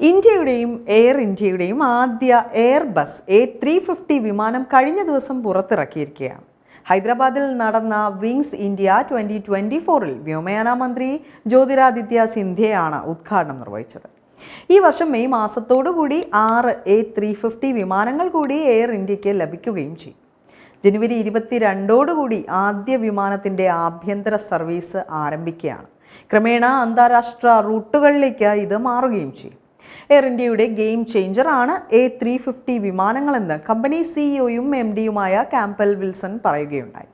ഇന്ത്യയുടെയും എയർ ഇന്ത്യയുടെയും ആദ്യ Airbus A three fifty വിമാനം കഴിഞ്ഞ ദിവസം പുറത്തിറക്കിയിരിക്കുകയാണ്. ഹൈദരാബാദിൽ നടന്ന വിങ്സ് ഇന്ത്യ ട്വന്റി ട്വന്റി ഫോറിൽ വ്യോമയാന മന്ത്രി ജ്യോതിരാദിത്യ സിന്ധ്യയാണ് ഉദ്ഘാടനം നിർവഹിച്ചത്. ഈ വർഷം മെയ് മാസത്തോടുകൂടി ആറ് എ ത്രീ ഫിഫ്റ്റി വിമാനങ്ങൾ കൂടി എയർ ഇന്ത്യയ്ക്ക് ലഭിക്കുകയും ചെയ്യും. ജനുവരി ഇരുപത്തിരണ്ടോടുകൂടി ആദ്യ വിമാനത്തിന്റെ ആഭ്യന്തര സർവീസ് ആരംഭിക്കുകയാണ്. ക്രമേണ അന്താരാഷ്ട്ര റൂട്ടുകളിലേക്ക് ഇത് മാറുകയും ചെയ്യും. എയർ ഇന്ത്യയുടെ ഗെയിം ചേഞ്ചറാണ് എ ത്രീ ഫിഫ്റ്റി വിമാനങ്ങളെന്ന് കമ്പനി സിഇഒയും എം ഡിയുമായ ക്യാമ്പൽ വിൽസൺ പറയുകയുണ്ടായി.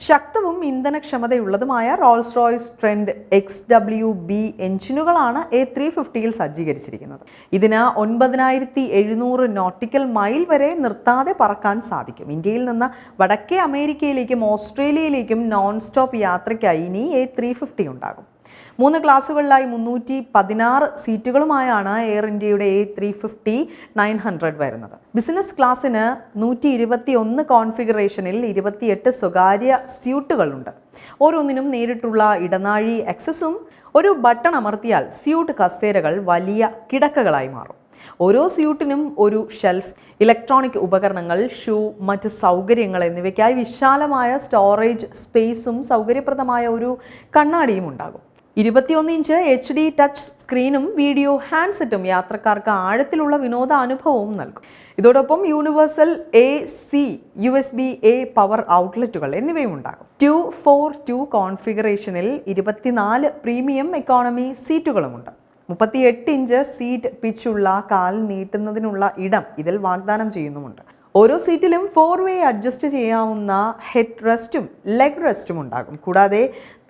ശക്തവും ഇന്ധനക്ഷമതയുള്ളതുമായ Rolls Royce Trent X W B എഞ്ചിനുകളാണ് A three ഫിഫ്റ്റിയിൽ സജ്ജീകരിച്ചിരിക്കുന്നത്. ഇതിന് ഒൻപതിനായിരത്തി എഴുന്നൂറ് നോട്ടിക്കൽ മൈൽ വരെ നിർത്താതെ പറക്കാൻ സാധിക്കും. ഇന്ത്യയിൽ നിന്ന് വടക്കേ അമേരിക്കയിലേക്കും ഓസ്ട്രേലിയയിലേക്കും നോൺ സ്റ്റോപ്പ് യാത്രയ്ക്കായി ഇനി എ ത്രീ ഫിഫ്റ്റി ഉണ്ടാകും. മൂന്ന് ക്ലാസ്സുകളിലായി മുന്നൂറ്റി പതിനാറ് സീറ്റുകളുമായാണ് എയർ ഇന്ത്യയുടെ A three fifty nine hundred വരുന്നത്. ബിസിനസ് ക്ലാസ്സിന് നൂറ്റി ഇരുപത്തി ഒന്ന് കോൺഫിഗറേഷനിൽ ഇരുപത്തിയെട്ട് സ്വകാര്യ സ്യൂട്ടുകളുണ്ട്. ഓരോന്നിനും നേരിട്ടുള്ള ഇടനാഴി എക്സസും ഒരു ബട്ടൺ അമർത്തിയാൽ സ്യൂട്ട് കസേരകൾ വലിയ കിടക്കകളായി മാറും. ഓരോ സ്യൂട്ടിനും ഒരു ഷെൽഫ് ഇലക്ട്രോണിക് ഉപകരണങ്ങൾ ഷൂ മറ്റ് സൗകര്യങ്ങൾ എന്നിവയ്ക്കായി വിശാലമായ സ്റ്റോറേജ് സ്പേസും സൗകര്യപ്രദമായ ഒരു കണ്ണാടിയും ഉണ്ടാകും. ഇരുപത്തിയൊന്ന് ഇഞ്ച് എച്ച് ഡി ടച്ച് സ്ക്രീനും വീഡിയോ ഹാൻഡ്സെറ്റും യാത്രക്കാർക്ക് ആഴത്തിലുള്ള വിനോദാനുഭവവും നൽകും. ഇതോടൊപ്പം universal A C U S B A power ഔട്ട്ലെറ്റുകൾ എന്നിവയും ഉണ്ടാകും. ടു ഫോർ ടു കോൺഫിഗറേഷനിൽ ഇരുപത്തിനാല് പ്രീമിയം എക്കോണമി സീറ്റുകളുമുണ്ട് മുപ്പത്തിയെട്ട് ഇഞ്ച് സീറ്റ് പിച്ചുള്ള കാൽ നീട്ടുന്നതിനുള്ള ഇടം ഇതിൽ വാഗ്ദാനം ചെയ്യുന്നുമുണ്ട്. ഓരോ സീറ്റിലും ഫോർ വേ അഡ്ജസ്റ്റ് ചെയ്യാവുന്ന ഹെഡ് റെസ്റ്റും ലെഗ് റെസ്റ്റും ഉണ്ടാകും. കൂടാതെ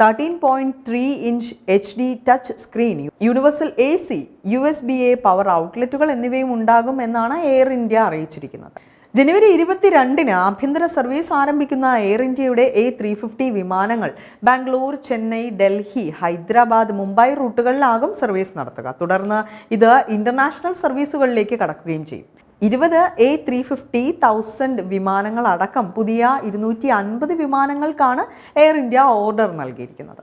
thirteen point three inch H D touch screen universal A C U S B A power ഔട്ട്ലെറ്റുകൾ എന്നിവയും ഉണ്ടാകും എന്നാണ് എയർ ഇന്ത്യ അറിയിച്ചിരിക്കുന്നത്. ജനുവരി ഇരുപത്തിരണ്ടിന് ആഭ്യന്തര സർവീസ് ആരംഭിക്കുന്ന എയർ ഇന്ത്യയുടെ എ ത്രീ ഫിഫ്റ്റി വിമാനങ്ങൾ ബാംഗ്ലൂർ ചെന്നൈ ഡൽഹി ഹൈദരാബാദ് മുംബൈ റൂട്ടുകളിലാകും സർവീസ് നടത്തുക. തുടർന്ന് ഇത് ഇന്റർനാഷണൽ സർവീസുകളിലേക്ക് കടക്കുകയും ചെയ്യും. ഇരുപത് എ ത്രീ ഫിഫ്റ്റി തൗസൻഡ് വിമാനങ്ങളടക്കം പുതിയ ഇരുന്നൂറ്റി അൻപത് വിമാനങ്ങൾക്കാണ് എയർ ഇന്ത്യ ഓർഡർ നൽകിയിരിക്കുന്നത്.